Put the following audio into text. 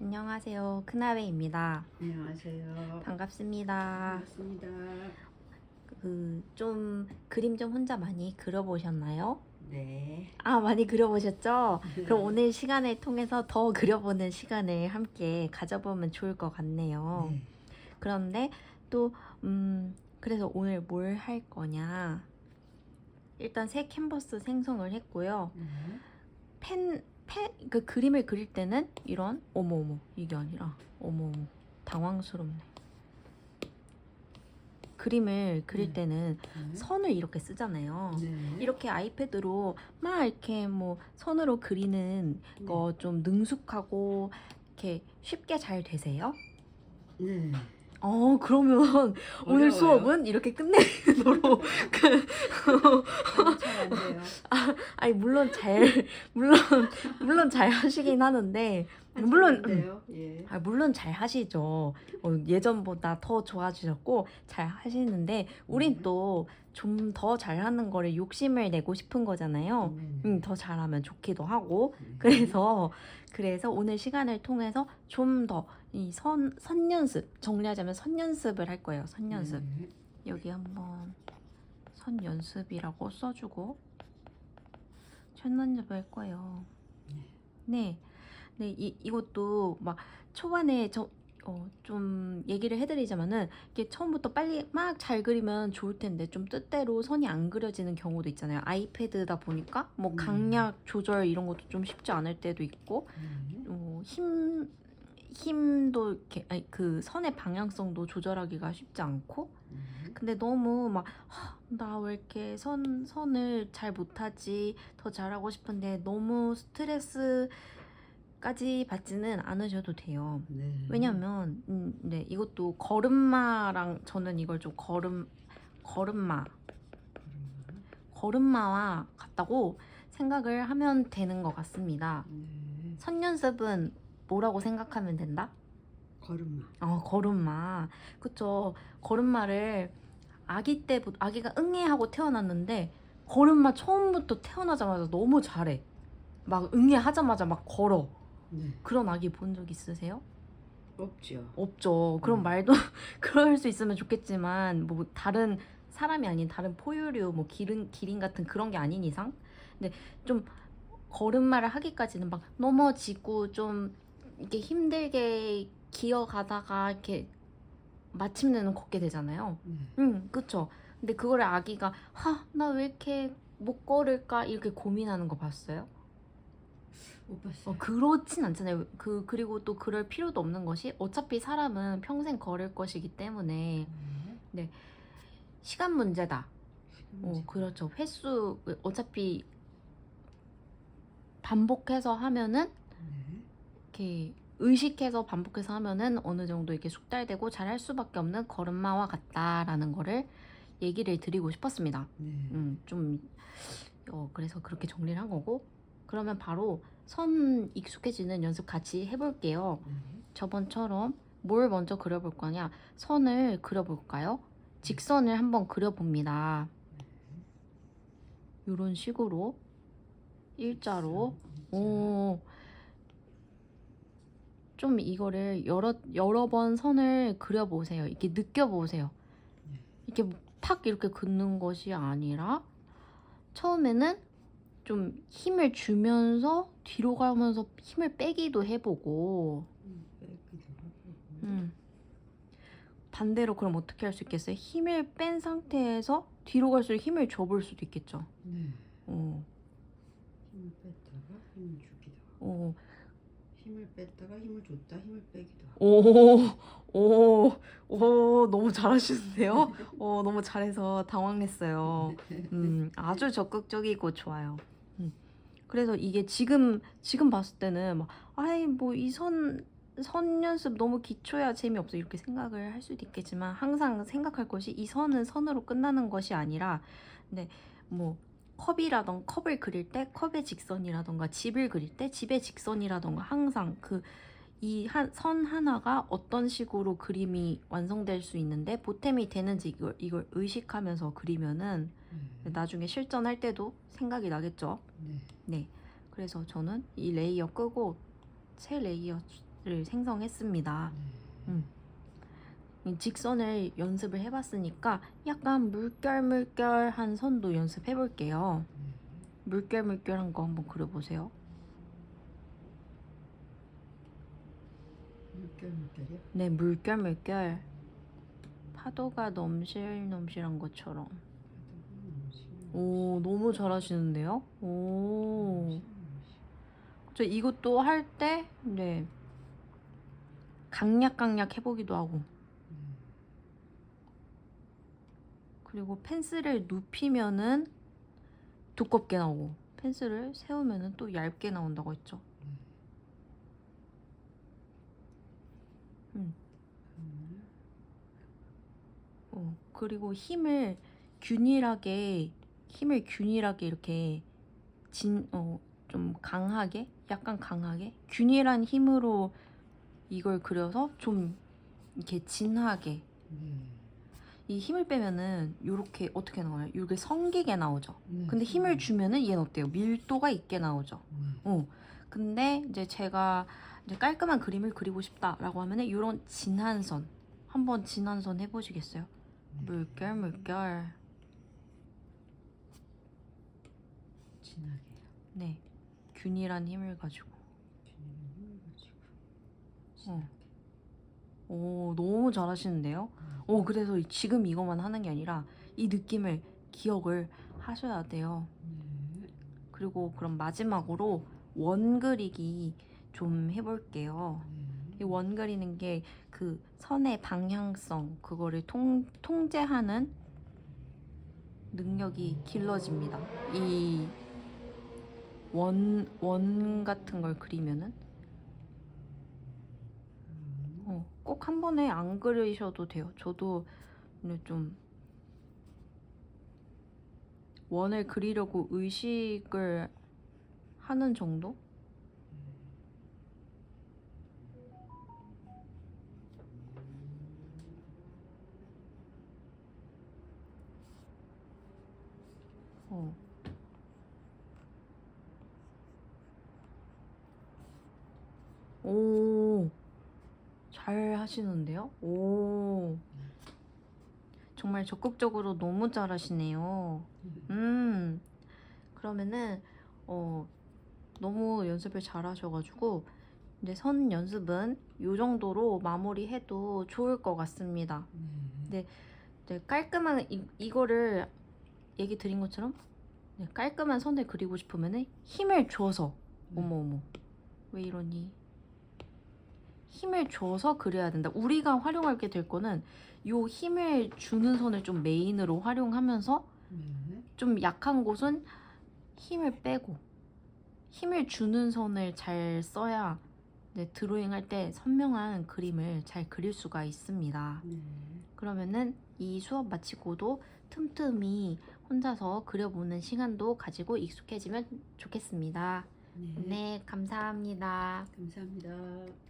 안녕하세요. 크나베입니다. 안녕하세요. 반갑습니다. 반갑습니다. 그 좀 그림 좀 혼자 많이 그려보셨나요? 네. 아 많이 그려보셨죠? 그럼 오늘 시간을 통해서 더 그려보는 시간을 함께 가져보면 좋을 것 같네요. 네. 그런데 또 음, 그래서 오늘 뭘 할 거냐? 일단 새 캔버스 생성을 했고요. 네. 펜, 펜, 그 그림을 그릴 때는 이런 어머 어머 이게 아니라 어머 어머 당황스럽네. 그림을 그릴 네. 때는 네. 선을 이렇게 쓰잖아요. 네. 이렇게 아이패드로 막 이렇게 뭐 선으로 그리는 거좀 능숙하고 이렇게 쉽게 잘 되세요? 네. 어 그러면 오늘 어려워요? 수업은 이렇게 끝내도록 그 잘안 돼요. 아니 물론 잘 물론 물론 잘 하시긴 하는데 물론 돼요. 예. 아, 물론 잘 하시죠. 어, 예전보다 더 좋아지셨고 잘 하시는데 우린 네. 또좀 더 잘하는 거를 욕심을 내고 싶은 거잖아요. 네. 음, 더 잘하면 좋기도 하고 네. 그래서 그래서 오늘 시간을 통해서 좀 더 이 선 선 연습 정리하자면 선 연습을 할 거예요. 선 연습 네. 여기 한번 선 연습이라고 써주고 선 연습을 할 거예요. 네, 네 이, 이것도 막 초반에 저, 어, 좀 얘기를 해드리자면은 이게 처음부터 빨리 막 잘 그리면 좋을 텐데 좀 뜻대로 선이 안 그려지는 경우도 있잖아요. 아이패드다 보니까 뭐 음. 강약 조절 이런 것도 좀 쉽지 않을 때도 있고 네. 어, 힘 힘도 이렇게 아니 그 선의 방향성도 조절하기가 쉽지 않고 네. 근데 너무 막 나 왜 이렇게 선 선을 잘 못하지 더 잘하고 싶은데 너무 스트레스 까지 받지는 않으셔도 돼요. 네. 왜냐면 음, 네 이것도 걸음마랑 저는 이걸 좀 걸음 걸음마 걸음마와 같다고 생각을 하면 되는 것 같습니다. 네. 선 연습은 뭐라고 생각하면 된다? 걸음마. 어, 걸음마. 그쵸. 걸음마를 아기 때부터, 아기가 응애하고 태어났는데, 걸음마 처음부터 태어나자마자 너무 잘해. 막 응애하자마자 막 걸어. 네. 그런 아기 본 적 있으세요? 없죠. 없죠. 그런 음. 말도, 그럴 수 있으면 좋겠지만, 뭐, 다른 사람이 아닌 다른 포유류, 뭐, 기린, 기린 같은 그런 게 아닌 이상? 근데 좀, 걸음마를 하기까지는 막 넘어지고 좀, 이렇게 힘들게 기어가다가, 이렇게, 마침내는 걷게 되잖아요. 네. 응, 그쵸. 근데 그거를 아기가, 하, 나 왜 이렇게 못 걸을까? 이렇게 고민하는 거 봤어요? 못 봤어요. 어, 그렇진 않잖아요. 그 그리고 또 그럴 필요도 없는 것이 어차피 사람은 평생 걸을 것이기 때문에 네. 시간 문제다. 어, 그렇죠. 횟수 어차피 반복해서 하면은 네. 이렇게 의식해서 반복해서 하면은 어느 정도 이렇게 숙달되고 잘할 수밖에 없는 걸음마와 같다라는 거를 얘기를 드리고 싶었습니다. 네. 음, 좀 어, 그래서 그렇게 정리를 한 거고 그러면 바로 선 익숙해지는 연습 같이 해볼게요. 네. 저번처럼 뭘 먼저 그려볼 거냐? 선을 그려볼까요? 직선을 한번 그려봅니다. 이런 식으로 일자로 오, 좀 이거를 여러 여러 번 선을 그려보세요. 이렇게 느껴보세요. 네. 이렇게 팍 이렇게 긋는 것이 아니라 처음에는 좀 힘을 주면서 뒤로 가면서 힘을 빼기도 해보고 음. 반대로 그럼 어떻게 할 수 있겠어요? 힘을 뺀 상태에서 뒤로 갈수록 힘을 줘볼 수도 있겠죠. 네. 어, 힘을 뺐다가 힘을 주기도 하고. 어, 힘을 뺐다가 힘을 줬다 힘을 빼기도 하고. 오, 오, 오, 너무 잘하시는데요? 어, 너무 잘해서 당황했어요. 음, 아주 적극적이고 좋아요. 음. 그래서 이게 지금, 지금 봤을 때는 막, 아이, 뭐, 이 선, 선 연습 너무 기초야 재미없어. 이렇게 생각을 할 수도 있겠지만, 항상 생각할 것이 이 선은 선으로 끝나는 것이 아니라, 근데 뭐, 컵이라던가 컵을 그릴 때 컵의 직선이라던가 집을 그릴 때 집의 직선이라던가 항상 그 이한선 하나가 어떤 식으로 그림이 완성될 수 있는데 보탬이 되는지 이걸, 이걸 의식하면서 그리면은 네. 나중에 실전할 때도 생각이 나겠죠. 네. 네. 그래서 저는 이 레이어 끄고 새 레이어 를 생성했습니다. 음. 이 직선을 연습을 해봤으니까 약간 물결물결한 선도 연습해 볼게요. 물결물결한 거 한번 그려보세요. 물결 물결이요? 네, 물결 물결. 파도가 넘실넘실한 것처럼. 오, 너무 잘하시는데요? 오. 저 이것도 할 때, 네. 강약강약 해보기도 하고. 그리고 펜슬을 눕히면은 두껍게 나오고, 펜슬을 세우면은 또 얇게 나온다고 했죠. 어, 그리고 힘을 균일하게 힘을 균일하게 이렇게 진, 어, 좀 강하게 약간 강하게 균일한 힘으로 이걸 그려서 좀 이렇게 진하게 이 힘을 빼면은 요렇게 어떻게 나와요? 요렇게 성기게 나오죠. 근데 힘을 주면은 얘는 어때요? 밀도가 있게 나오죠. 어. 근데 이제 제가 깔끔한 그림을 그리고 싶다라고 하면은 이런 진한 선 한번 진한 선 해보시겠어요? 물결 물결 진하게 네 균일한 힘을 가지고 균일한 힘을 가지고 어. 오 너무 잘하시는데요? 오 그래서 지금 이것만 하는 게 아니라 이 느낌을 기억을 하셔야 돼요. 네. 그리고 그럼 마지막으로 원 그리기 좀 해볼게요. 이 원 그리는 게 그 선의 방향성 그거를 통, 통제하는 능력이 길러집니다. 이 원, 원 같은 걸 그리면은 어, 꼭 한 번에 안 그리셔도 돼요. 저도 근데 좀 원을 그리려고 의식을 하는 정도? 어. 오, 잘 하시는데요? 오, 정말 적극적으로 너무 잘 하시네요. 음, 그러면은, 어, 너무 연습을 잘 하셔가지고, 이제 선 연습은 이 정도로 마무리해도 좋을 것 같습니다. 네. 네, 깔끔한 이, 이거를 얘기 드린 것처럼 네, 깔끔한 선을 그리고 싶으면은 힘을 줘서 네. 어머 어머 왜 이러니 힘을 줘서 그려야 된다 우리가 활용하게 될 거는 요 힘을 주는 선을 좀 메인으로 활용하면서 네. 좀 약한 곳은 힘을 빼고 힘을 주는 선을 잘 써야 네, 드로잉 할 때 선명한 그림을 잘 그릴 수가 있습니다. 네. 그러면은 이 수업 마치고도 틈틈이 혼자서 그려보는 시간도 가지고 익숙해지면 좋겠습니다. 네. 네, 감사합니다. 감사합니다.